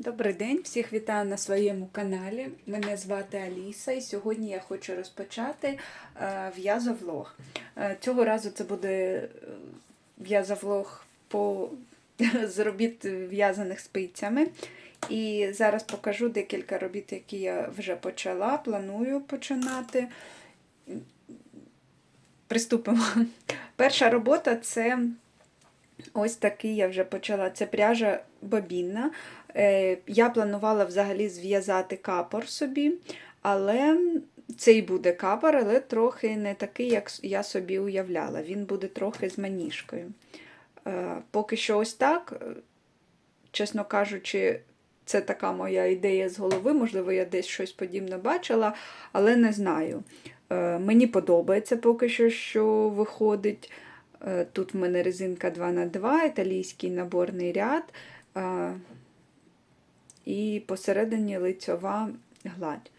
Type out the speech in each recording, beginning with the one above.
Добрий день, всіх вітаю на своєму каналі. Мене звати Аліса, і сьогодні я хочу розпочати е, в'язовлог. Е, Цього разу це буде е, в'язовлог по з робіт в'язаних спицями. І зараз покажу декілька робіт, які я вже почала, планую починати. Приступимо. Перша робота це ось такий я вже почала. Це пряжа бобінна. Е, Я планувала взагалі зв'язати капор собі, але цей буде капор, але трохи не такий, як я собі уявляла. Він буде трохи з маніжкою. Е, Поки що ось так, е, чесно кажучи, це така моя ідея з голови, можливо, я десь щось подібне бачила, але не знаю. Мені подобається поки що, що виходить. Тут в мене резинка 2х2, італійський наборний ряд. І посередині лицьова гладь.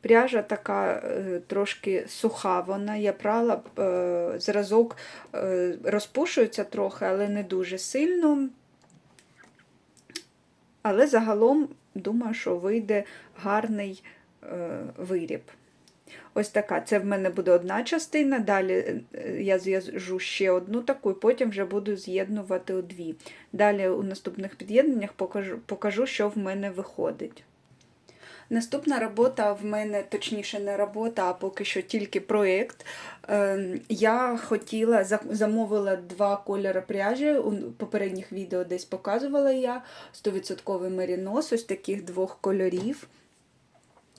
Пряжа така е, трошки суха, вона я прала е, зразок е, розпушується трохи, але не дуже сильно. Але загалом думаю, що вийде гарний виріб. Ось така. Це в мене буде одна частина. Далі е, я зв'яжу ще одну таку, і потім вже буду з'єднувати у дві. Далі у наступних під'єднаннях покажу, покажу, що в мене виходить. Наступна робота в мене, точніше, не робота, а поки що тільки проєкт. Ем, Я хотіла, замовила два кольори пряжі. У попередніх відео десь показувала я 100% мерінос, ось таких двох кольорів.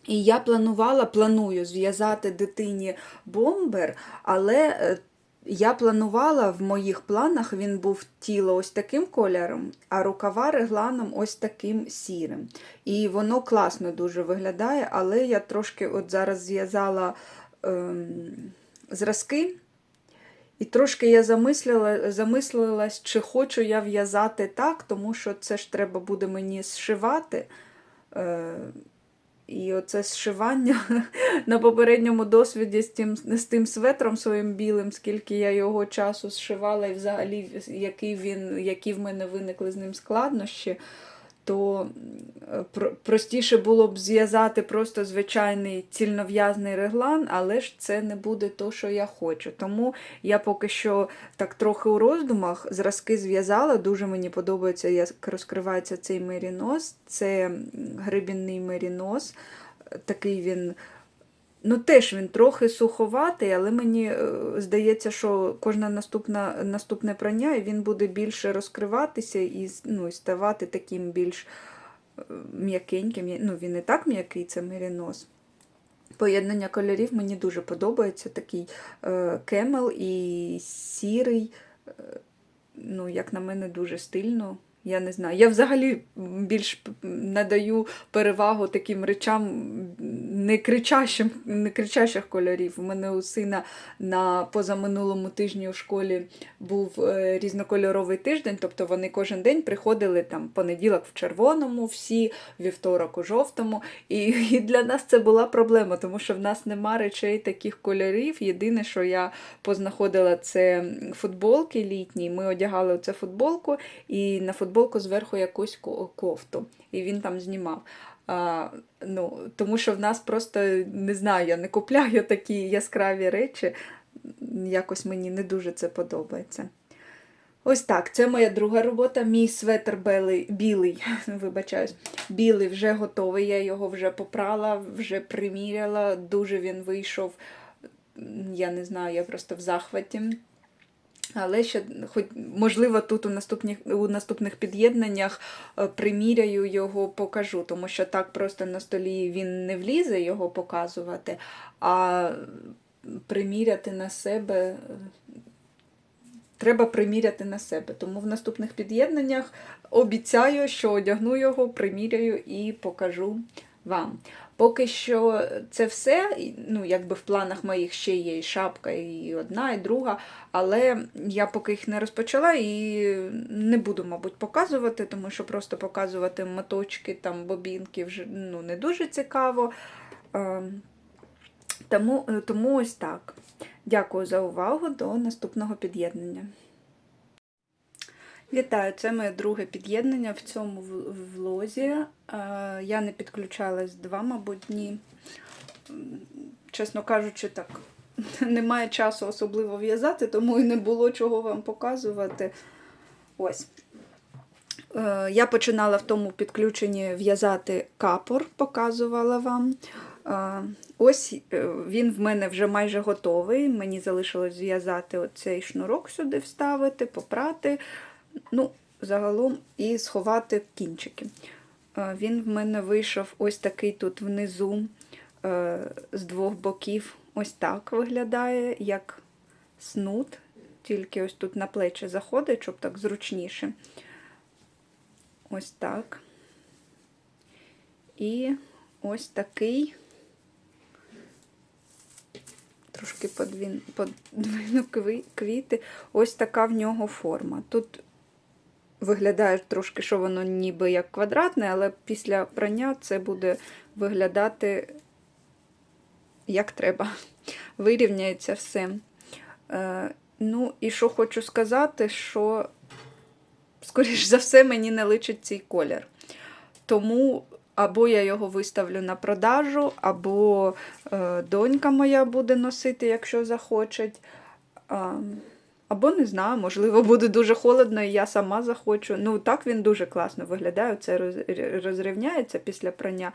І я планувала, планую зв'язати дитині бомбер, але е, я планувала в моїх планах він був тіло ось таким кольором, а рукава регланом ось таким сірим. І воно класно дуже виглядає, але я трошки от зараз зв'язала ем, зразки. І трошки я замислила, замислилась, чи хочу я в'язати так, тому що це ж треба буде мені зшивати. Е, і оце зшивання на попередньому досвіді з тим, з тим светром своїм білим, скільки я його часу зшивала, і взагалі який він, які в мене виникли з ним складнощі, то е, простіше було б зв'язати просто звичайний цільнов'язний реглан, але ж це не буде то, що я хочу. Тому я поки що так трохи у роздумах зразки зв'язала. Дуже мені подобається, як розкривається цей мерінос. Це грибінний мерінос. Такий він. Ну, теж він трохи суховатий, але мені е, здається, що кожне наступне, наступне прання він буде більше розкриватися і, ну, ставати таким більш е, м'якеньким. Ну, він і так м'який, це мерінос. Поєднання кольорів мені дуже подобається. Такий е, кемел і сірий. Е, ну, як на мене, дуже стильно. Я не знаю. Я взагалі більш надаю перевагу таким речам не кричащим, не кричащих кольорів. У мене у сина на позаминулому тижні у школі був е, різнокольоровий тиждень, тобто вони кожен день приходили там понеділок в червоному, всі, вівторок у жовтому. І, і для нас це була проблема, тому що в нас нема речей таких кольорів. Єдине, що я познаходила, це футболки літні. Ми одягали оце футболку, і на футболку зверху якусь кофту. І він там знімав. А, ну, тому що в нас просто не знаю, я не купляю такі яскраві речі. Якось мені не дуже це подобається. Ось так, це моя друга робота. Мій светр белий, білий, вибачаюсь, білий вже готовий. Я його вже попрала, вже приміряла. Дуже він вийшов. Я не знаю, я просто в захваті. Але ще, хоч, можливо, тут у наступних, у наступних під'єднаннях е, приміряю його, покажу, тому що так просто на столі він не влізе його показувати, а приміряти на себе. е, Треба приміряти на себе. Тому в наступних під'єднаннях обіцяю, що одягну його, приміряю і покажу вам. Поки що це все. Ну, якби в планах моїх ще є і шапка, і одна, і друга. Але я поки їх не розпочала і не буду, мабуть, показувати, тому що просто показувати моточки, там, бобінки вже ну, не дуже цікаво. Ем, Тому, тому ось так. Дякую за увагу. До наступного під'єднання. Вітаю, це моє друге під'єднання в цьому влозі. Е, Я не підключалась два, мабуть, дні. Чесно кажучи, так. Немає часу особливо в'язати, тому і не було чого вам показувати. Ось. Е, Я починала в тому підключенні в'язати капор, показувала вам. Е, Ось він в мене вже майже готовий. Мені залишилось зв'язати оцей шнурок сюди, вставити, попрати. Ну, загалом і сховати кінчики. Е, Він в мене вийшов ось такий тут внизу е, з двох боків. Ось так виглядає, як снуд. Тільки ось тут на плечі заходить, щоб так зручніше. Ось так. І ось такий. Трошки подвін, квіти. Ось така в нього форма. Тут виглядає трошки, що воно ніби як квадратне, але після прання це буде виглядати як треба. Вирівняється все. Е, ну, і що хочу сказати, що, скоріш за все, мені не личить цей колір. Тому або я його виставлю на продажу, або е, донька моя буде носити, якщо захоче. Або не знаю, можливо, буде дуже холодно, і я сама захочу. Ну, так він дуже класно виглядає. Це роз- розрівняється після прання.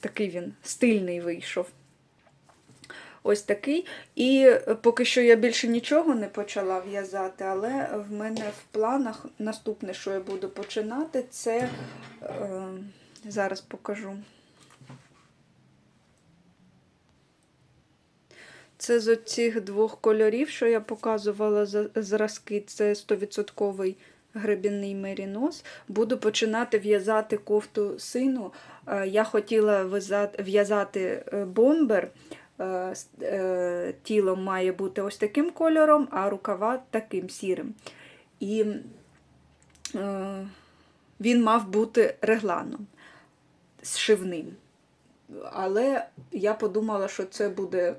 Такий він стильний вийшов. Ось такий. І е, поки що я більше нічого не почала в'язати, але в мене в планах наступне, що я буду починати, це е, зараз покажу. Це з оцих двох кольорів, що я показувала зразки, це 100% гребінний мерінос. Буду починати в'язати кофту сину. Е, Я хотіла в'язати- е, бомбер. Е, Тіло має бути ось таким кольором, а рукава таким сірим. І він мав бути регланом зшивним. Але я подумала, що це буде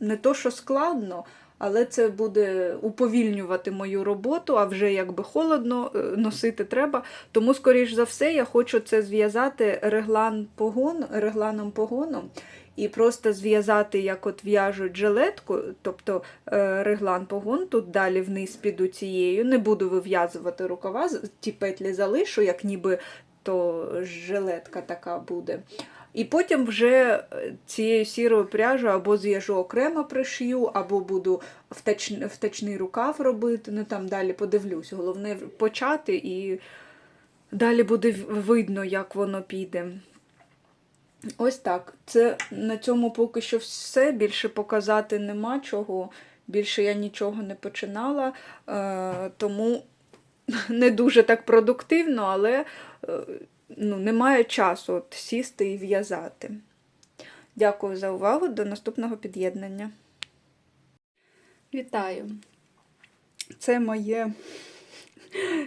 не то, що складно, але це буде уповільнювати мою роботу, а вже якби холодно е, носити треба. Тому, скоріш за все, я хочу це зв'язати реглан погон, регланом погоном. І просто зв'язати, як от в'яжуть жилетку, тобто е, реглан погон, тут далі вниз піду цією. Не буду вив'язувати рукава, ті петлі залишу, як ніби то жилетка така буде. І потім вже е, цією сірою пряжею або зв'яжу окремо пришью, або буду втач... втачний рукав робити. Ну там далі подивлюсь. Головне почати і далі буде видно, як воно піде. Ось так. Це на цьому поки що все. Більше показати нема чого. Більше я нічого не починала, е, тому не дуже так продуктивно, але е, ну, немає часу от, сісти і в'язати. Дякую за увагу. До наступного під'єднання. Вітаю! Це моє,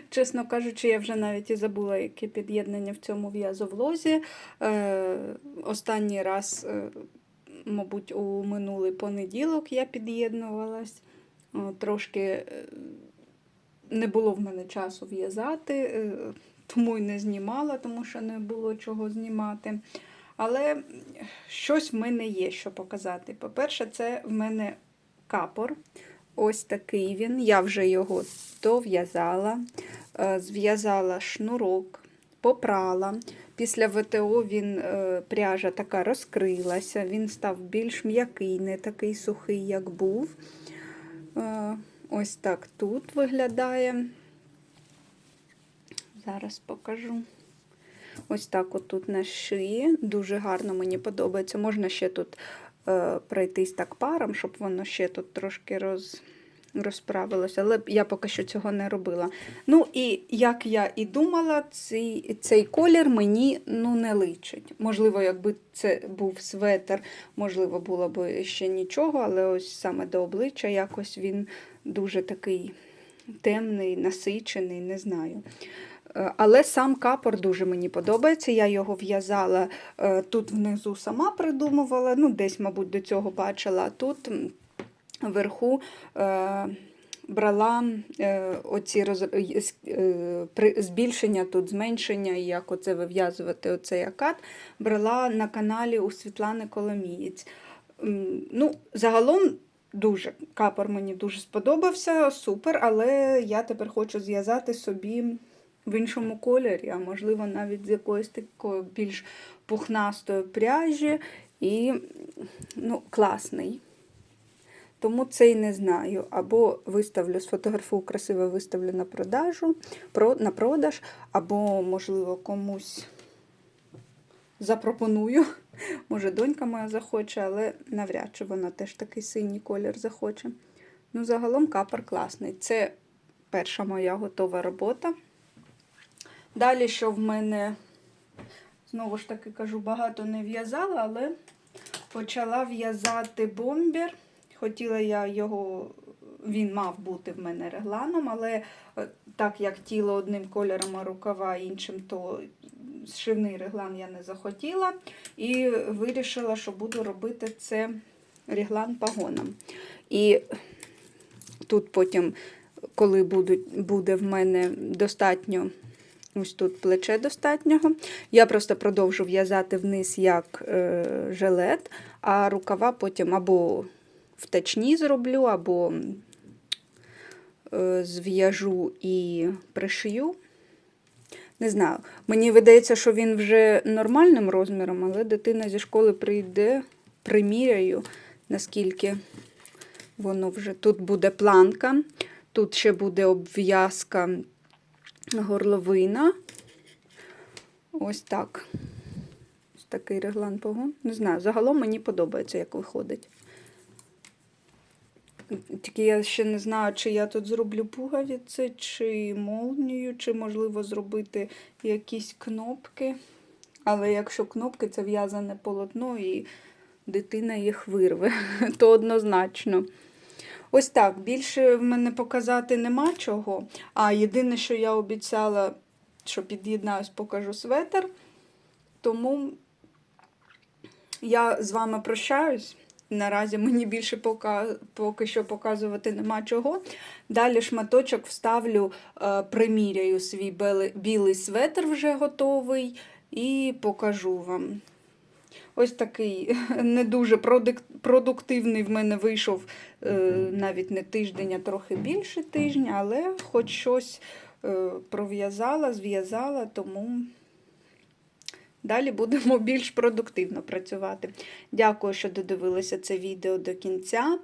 чесно кажучи, я вже навіть і забула, яке під'єднання в цьому в'язовлозі. Е, останній раз, е, мабуть, у минулий понеділок я під'єднувалась. Трошки е, не було в мене часу в'язати, е, тому й не знімала, тому що не було чого знімати. Але щось в мене є, що показати. По-перше, це в мене капор. Ось такий він. Я вже його дов'язала, е, зв'язала шнурок, попрала. Після ВТО він е, пряжа така розкрилася, він став більш м'який, не такий сухий, як був. Е, Ось так тут виглядає. Зараз покажу. Ось так отут на шиї. Дуже гарно мені подобається. Можна ще тут е, пройтись так паром, щоб воно ще тут трошки роз, розправилося, але я поки що цього не робила. Ну і як я і думала, цей, цей колір мені ну, не личить. Можливо, якби це був светр, можливо, було б ще нічого, але ось саме до обличчя якось він дуже такий темний, насичений, не знаю. Е, Але сам капор дуже мені подобається. Я його в'язала е, тут внизу сама придумувала, ну десь, мабуть, до цього бачила. а Тут вверху е, брала оці роз... збільшення тут, зменшення, і як оце вив'язувати оцей акад, брала на каналі у Світлани Коломієць. Ну, загалом дуже капор мені дуже сподобався, супер, але я тепер хочу зв'язати собі в іншому кольорі, а можливо навіть з якоїсь такої більш пухнастої пряжі. І ну, класний. Тому цей не знаю. Або виставлю, сфотографую красиво, виставлю на продажу, про, на продаж, або, можливо, комусь запропоную. Може, донька моя захоче, але навряд чи вона теж такий синій колір захоче. Ну, загалом капор класний. Це перша моя готова робота. Далі, що в мене, знову ж таки кажу, багато не в'язала, але почала в'язати бомбер. Хотіла я його, він мав бути в мене регланом, але е, так як тіло одним кольором, а рукава іншим, то зшивний реглан я не захотіла. І вирішила, що буду робити це реглан пагоном. І тут потім, коли буде в мене достатньо. Ось тут плече достатнього. Я просто продовжу в'язати вниз як е, жилет, а рукава потім або втечні зроблю, або е, зв'яжу і пришию. Не знаю. Мені видається, що він вже нормальним розміром, але дитина зі школи прийде, приміряю, наскільки воно вже. Тут буде планка, тут ще буде обв'язка горловина. Ось так. Ось такий реглан погон. Не знаю, загалом мені подобається, як виходить. Тільки я ще не знаю, чи я тут зроблю пуговиці, чи молнію, чи можливо зробити якісь кнопки. Але якщо кнопки це в'язане полотно і дитина їх вирве, то однозначно. Ось так. Більше в мене показати нема чого. А єдине, що я обіцяла, що під'єднаюсь, покажу светр. Тому я з вами прощаюсь. Наразі мені більше пока, поки що показувати нема чого. Далі шматочок вставлю, е, приміряю свій білий светр вже готовий і покажу вам. Ось такий не дуже продуктивний в мене вийшов е, навіть не тиждень, а трохи більше тижня, але хоч щось е, пров'язала, зв'язала, тому далі будемо більш продуктивно працювати. Дякую, що додивилися це відео до кінця.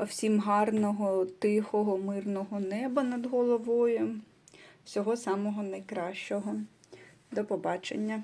Всім гарного, тихого, мирного неба над головою. Всього самого найкращого. До побачення!